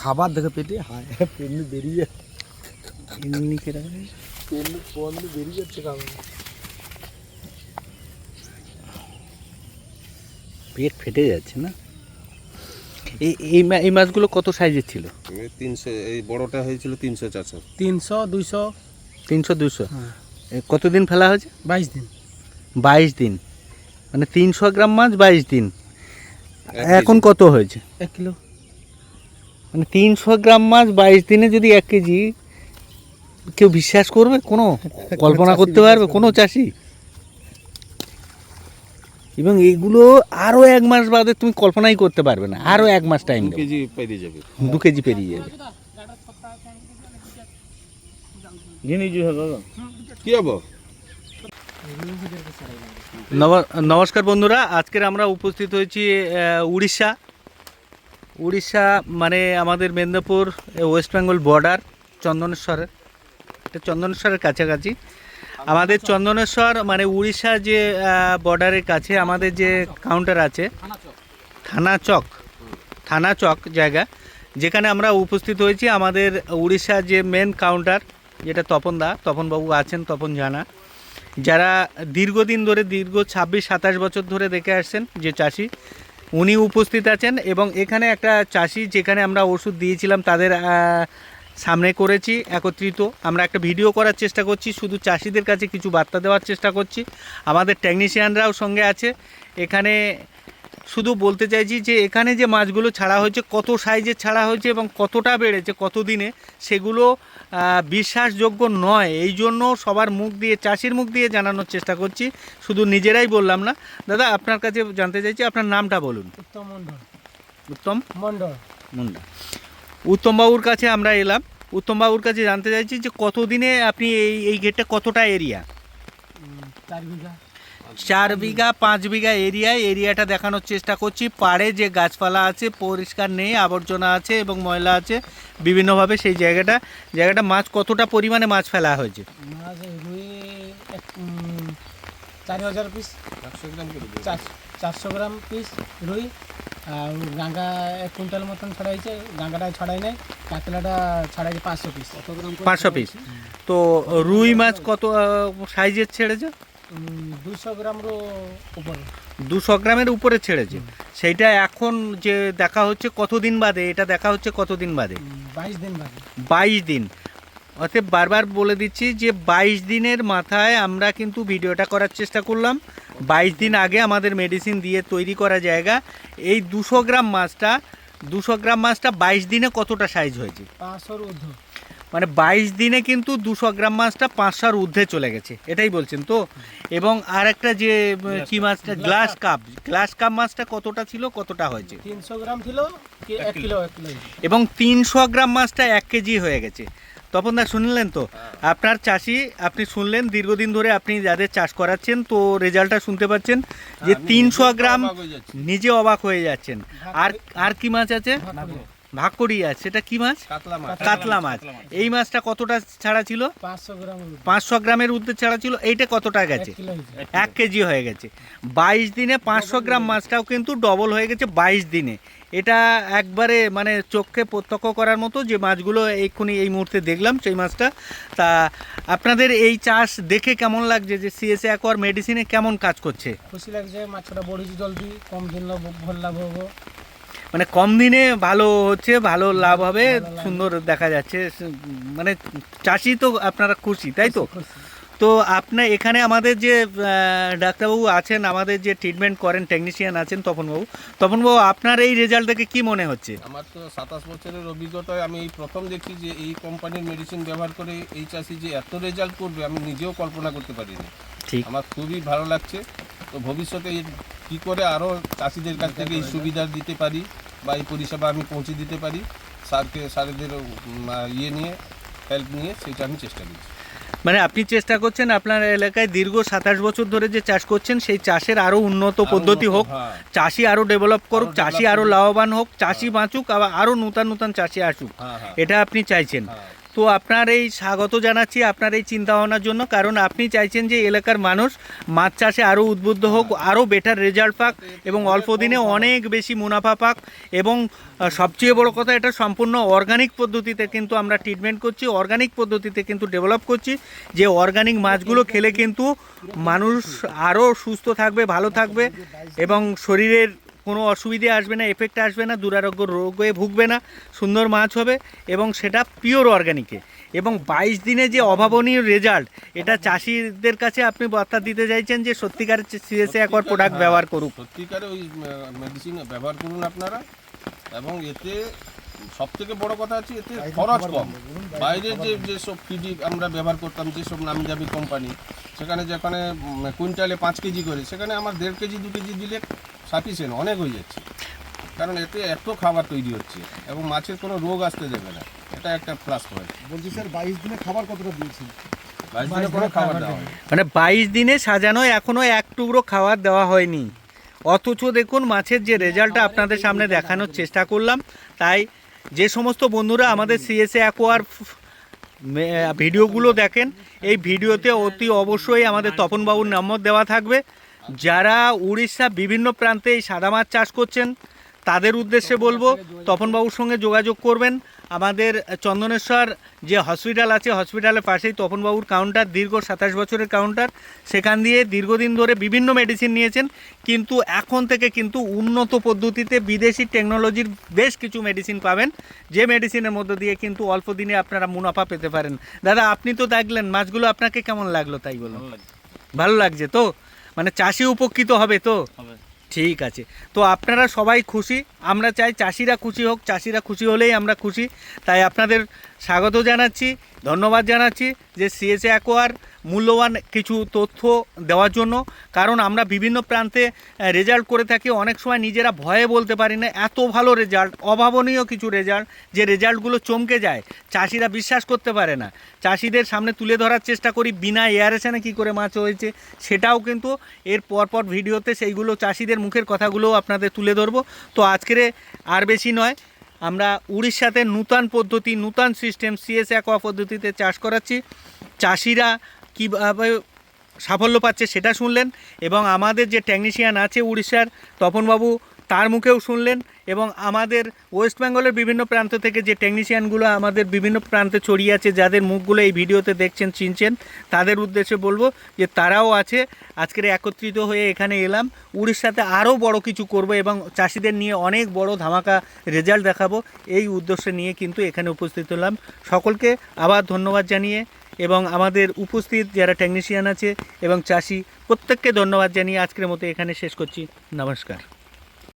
খাবার দেখে পেটে হায় পেন্নি বেরিয়ে এমনি কেটে পেন্নি পন্নি বেরিয়ে যাচ্ছে খাবার। পেট ফেটে যাচ্ছে না? এই এই মা- এই মাছগুলো কত সাইজের ছিল? তিনশো এই বড়টা হয়েছিল তিনশো চারশো। তিনশো দুইশো। তিনশো দুশো হ্যাঁ। কতদিন ফেলা হয়েছে? বাইশ দিন। বাইশ দিন। মানে তিনশো গ্রাম মাছ বাইশ দিন। এখন কত হয়েছে? এক কিলো। মানে তিনশো গ্রাম মাছ বাইশ দিনে যদি এক কেজি কেউ বিশ্বাস করবে? কোনো কল্পনা করতে পারবে? কোনো চাষি? এবং এগুলো আরও এক মাস বাদে তুমি কল্পনাই করতে পারবে না। আরও এক মাস টাইম দু কেজি পেরিয়ে যাবে। দু কেজি পেরিয়ে যাবে। কি হব? নম- নমস্কার বন্ধুরা আজকের আমরা উপস্থিত হয়েছি উড়িষ্যা। উড়িষ্যা মানে আমাদের মেদিনীপুর ওয়েস্ট বেঙ্গল বর্ডার চন্দনেশ্বরের এটা চন্দনেশ্বরের কাছাকাছি। আমাদের চন্দনেশ্বর মানে উড়িষ্যা যে বর্ডারের কাছে আমাদের যে কাউন্টার আছে থানা চক থানা চক জায়গা, যেখানে আমরা উপস্থিত হয়েছি আমাদের উড়িষ্যার যে মেন কাউন্টার যেটা তপন দা তপনবাবু আছেন, তপন জানা। যারা দীর্ঘদিন ধরে, দীর্ঘ ছাব্বিশ, সাতাশ বছর ধরে দেখে আসছেন যে চাষি উনি উপস্থিত আছেন এবং এখানে একটা চাষি যেখানে আমরা ওষুধ দিয়েছিলাম তাদের সামনে করেছি, একত্রিত। আমরা একটা ভিডিও করার চেষ্টা করছি, শুধু চাষিদের কাছে কিছু বার্তা দেওয়ার চেষ্টা করছি। আমাদের টেকনিশিয়ানরাও সঙ্গে আছে। এখানে শুধু বলতে চাইছি যে এখানে যে মাছগুলো ছাড়া হয়েছে কত সাইজের ছাড়া হয়েছে এবং কতটা বেড়েছে কত দিনে সেগুলো বিশ্বাসযোগ্য নয়। এই জন্য সবার মুখ দিয়ে চাষির মুখ দিয়ে জানানোর চেষ্টা করছি। শুধু নিজেরাই বললাম না। দাদা আপনার কাছে জানতে চাইছি আপনার নামটা বলুন। উত্তম মন্ডল উত্তম মন্ডল মুন্ডা উত্তমবাবুর কাছে আমরা এলাম। উত্তমবাবুর কাছে জানতে চাইছি যে কতদিনে আপনি এই এই গেটটা কতটা এরিয়া? চার বিঘা। চার বিঘা পাঁচ বিঘা এরিয়ায় এরিয়াটা দেখানোর চেষ্টা করছি। পাড়ে যে গাছপালা আছে পরিষ্কার নেই আবর্জনা আছে এবং ময়লা আছে বিভিন্নভাবে সেই জায়গাটা জায়গাটা মাছ কতটা পরিমাণে মাছ ফেলা হয়েছে? মাছ রুই এক উম, চারি হাজার পিস চারশো গ্রাম পিস রুই। আর গাঙ্গা এক কুইন্টাল মতন ছড়াইছে গাঙ্গাটা ছড়াই নাই কাতলাটা ছড়াইছে পাঁচশো পিস পাঁচশো পিস তো রুই মাছ কত সাইজের ছেড়েছে? দুশো গ্রামরও উপরে। দুশো গ্রামের উপরে ছেড়েছে। সেইটা এখন যে দেখা হচ্ছে কতদিন বাদে? এটা দেখা হচ্ছে কতদিন বাদে? বাইশ দিন বাদে। বাইশ দিন। অতএব বারবার বলে দিচ্ছি যে বাইশ দিনের মাথায় আমরা কিন্তু ভিডিওটা করার চেষ্টা করলাম। বাইশ দিন আগে আমাদের মেডিসিন দিয়ে তৈরি করা জায়গা। এই দুশো গ্রাম মাছটা দুশো গ্রাম মাছটা বাইশ দিনে কতটা সাইজ হয়েছে? পাঁচশোর ঊর্ধ্ব। মানে বাইশ দিনে কিন্তু দুশো গ্রাম মাছটা পাঁচশোর ঊর্ধ্বে চলে গেছে এটাই বলছেন তো? এবং আর একটা যে কি মাছটা? গ্লাস কাপ গ্লাস কাপ মাছটা কতটা ছিল? কতটা হয়েছে? তিনশো গ্রাম ছিল। এবং তিনশো গ্রাম মাছটা এক কেজি হয়ে গেছে। তপন দা শুনলেন তো? আপনার চাষি আপনি শুনলেন দীর্ঘদিন ধরে আপনি যাদের চাষ করাচ্ছেন তো রেজাল্টটা শুনতে পাচ্ছেন যে তিনশো গ্রাম হয়ে। নিজে অবাক হয়ে যাচ্ছেন। আর আর কি মাছ আছে? ভাকুর। ভাকুড়ি আছে। সেটা কি মাছ? কাতলা মাছ। এই মাছটা কতটা ছাড়া ছিল? পাঁচশো গ্রামের উদ্যোগ ছাড়া ছিল। এইটা কতটা গেছে? এক কেজি হয়ে গেছে। বাইশ দিনে পাঁচশো গ্রাম মাছটাও কিন্তু ডবল হয়ে গেছে বাইশ দিনে। এটা একবারে মানে চোখে প্রত্যক্ষ করার মতো যে মাছগুলো এক্ষুনি এই মুহূর্তে দেখলাম সেই মাছটা। তা আপনাদের এই চাষ দেখে কেমন লাগছে? যে সিএসএ অ্যাকোয়ার মেডিসিনে কেমন কাজ করছে? খুশি লাগছে মাছটা বড়িছে জলদি কম দিন লাভ হব। মানে কম দিনে ভালো হচ্ছে, ভালো লাভ হবে, সুন্দর দেখা যাচ্ছে মানে চাষি তো আপনারা খুশি, তাই তো। তো আপনার এখানে আমাদের যে ডাক্তারবাবু আছেন আমাদের যে ট্রিটমেন্ট করেন টেকনিশিয়ান আছেন তপনবাবু তপনবাবু আপনার এই রেজাল্ট দেখে কি মনে হচ্ছে? আমার তো সাতাশ বছরের অভিজ্ঞতায় আমি এই প্রথম দেখছি যে এই কোম্পানির মেডিসিন ব্যবহার করে এই চাষি যে এত রেজাল্ট করবে আমি নিজেও কল্পনা করতে পারিনি। ঠিক। আমার খুবই ভালো লাগছে। তো ভবিষ্যতে কি করে আরও চাষিদের কাছ থেকে এই সুবিধা দিতে পারি বা এই পরিষেবা আমি পৌঁছে দিতে পারি স্যারকে স্যারেদের ইয়ে নিয়ে হেল্প নিয়ে সেটা আমি চেষ্টা করছি। মানে আপনি চেষ্টা করছেন আপনার এলাকায় দীর্ঘ সাতাশ বছর ধরে যে চাষ করছেন সেই চাষের আরও উন্নত পদ্ধতি হোক হ্যাঁ। চাষি আরও ডেভেলপ করুক চাষি আরও লাভবান হোক চাষি বাঁচুক আবার আরও নূতন নূতন চাষি আসুক। হ্যাঁ হ্যাঁ। এটা আপনি চাইছেন। হ্যাঁ। তো আপনার এই স্বাগত জানাচ্ছি আপনার এই চিন্তা ভাবনার জন্য, কারণ আপনি চাইছেন যে এলাকার মানুষ মাছ চাষে আরও উদ্বুদ্ধ হোক আরও বেটার রেজাল্ট পাক এবং অল্প দিনে অনেক বেশি মুনাফা পাক এবং সবচেয়ে বড় কথা এটা সম্পূর্ণ অর্গানিক পদ্ধতিতে কিন্তু আমরা ট্রিটমেন্ট করছি অর্গানিক পদ্ধতিতে কিন্তু ডেভেলপ করছি, যে অর্গানিক মাছগুলো খেলে কিন্তু মানুষ আরও সুস্থ থাকবে, ভালো থাকবে এবং শরীরের কোনো অসুবিধে আসবে না এফেক্ট আসবে না দুরারোগ্য রোগে ভুগবে না সুন্দর মাছ হবে এবং সেটা পিওর অর্গানিকে এবং বাইশ দিনে যে অভাবনীয় রেজাল্ট এটা চাষিদের কাছে আপনি বার্তা দিতে চাইছেন যে সত্যিকারের সিএসএ একবার প্রোডাক্ট ব্যবহার করুক। সত্যিকারে ওই মেডিসিন ব্যবহার করুন আপনারা এবং এতে সব থেকে বড় কথা হচ্ছে এতে খরচ কম। বাইরে যে যেসব ফিডি আমরা ব্যবহার করতাম যেসব নামি দামি কোম্পানি সেখানে যেখানে কুইন্টালে পাঁচ কেজি করে সেখানে আমার দেড় কেজি দু কেজি দিলে সাফিসিয়েন্ট অনেক হয়ে যাচ্ছে। কারণ এতে এত খাবার তৈরি হচ্ছে এবং মাছের কোনো রোগ আসতে দেবে না। এটা একটা প্লাস পয়েন্ট বলছি স্যার বাইশ দিনে খাবার কতটা দিয়েছেন? বাইশ দিনে কোনো খাবার দেওয়া মানে বাইশ দিনে সাজানো এখনও এক টুকরো খাবার দেওয়া হয়নি। অথচ দেখুন মাছের যে রেজাল্টটা আপনাদের সামনে দেখানোর চেষ্টা করলাম তাই যে সমস্ত বন্ধুরা আমাদের সিএসএ অ্যাকোয়ার ভিডিওগুলো দেখেন এই ভিডিওতে অতি অবশ্যই আমাদের তপনবাবুর নম্বর দেওয়া থাকবে। যারা উড়িষ্যা বিভিন্ন প্রান্তে এই সাদা মাছ চাষ করছেন তাদের উদ্দেশ্যে বলব তপনবাবুর সঙ্গে যোগাযোগ করবেন। আমাদের চন্দনেশ্বর যে হসপিটাল আছে হসপিটালের পাশেই তপনবাবুর কাউন্টার দীর্ঘ সাতাশ বছরের কাউন্টার। সেখান দিয়ে দীর্ঘদিন ধরে বিভিন্ন মেডিসিন নিয়েছেন কিন্তু এখন থেকে কিন্তু উন্নত পদ্ধতিতে বিদেশি টেকনোলজির বেশ কিছু মেডিসিন পাবেন। যে মেডিসিনের মধ্য দিয়ে কিন্তু অল্প দিনে আপনারা মুনাফা পেতে পারেন। দাদা আপনি তো দেখলেন মাছগুলো আপনাকে কেমন লাগল তাই বলুন। ভালো লাগছে তো? মানে চাষি উপকৃত হবে তো? ঠিক আছে। তো আপনারা সবাই খুশি। আমরা চাই চাষিরা খুশি হোক চাষিরা খুশি হলেই আমরা খুশি। তাই আপনাদের স্বাগত জানাচ্ছি ধন্যবাদ জানাচ্ছি যে সিএসএ অ্যাকোয়ার মূল্যবান কিছু তথ্য দেওয়ার জন্য। কারণ আমরা বিভিন্ন প্রান্তে রেজাল্ট করে থাকি, অনেক সময় নিজেরা ভয়ে বলতে পারি না, এত ভালো রেজাল্ট অভাবনীয় কিছু রেজাল্ট যে রেজাল্টগুলো চমকে যায়। চাষিরা বিশ্বাস করতে পারে না। চাষিদের সামনে তুলে ধরার চেষ্টা করি, বিনা এয়ারেশনে কী করে মাছ হয়েছে, সেটাও কিন্তু এর পরপর ভিডিওতে সেইগুলো চাষিদের মুখের কথাগুলোও আপনাদের তুলে ধরবো। তো আজকের আর বেশি নয়, আমরা উড়িষ্যাতে নূতন পদ্ধতি, নূতন সিস্টেম সিএস অ্যাকোয়া পদ্ধতিতে চাষ করাচ্ছি। চাষিরা কীভাবে সাফল্য পাচ্ছে সেটা শুনলেন এবং আমাদের যে টেকনিশিয়ান আছে উড়িষ্যার তপনবাবু তার মুখেও শুনলেন এবং আমাদের ওয়েস্ট বেঙ্গলের বিভিন্ন প্রান্ত থেকে যে টেকনিশিয়ানগুলো আমাদের বিভিন্ন প্রান্তে ছড়িয়ে আছে, যাদের মুখগুলো এই ভিডিওতে দেখছেন, চিনছেন, তাদের উদ্দেশ্যে বলব যে তারাও আছে। আজকের একত্রিত হয়ে এখানে এলাম। উড়িষ্যাতে আরও বড় কিছু করব এবং চাষিদের নিয়ে অনেক বড় ধামাকা রেজাল্ট দেখাবো। এই উদ্দেশ্য নিয়ে কিন্তু এখানে উপস্থিত হলাম। সকলকে আবার ধন্যবাদ জানিয়ে এবং আমাদের উপস্থিত যারা টেকনিশিয়ান আছে এবং চাষি, প্রত্যেককে ধন্যবাদ জানিয়ে আজকের মতো এখানে শেষ করছি। নমস্কার।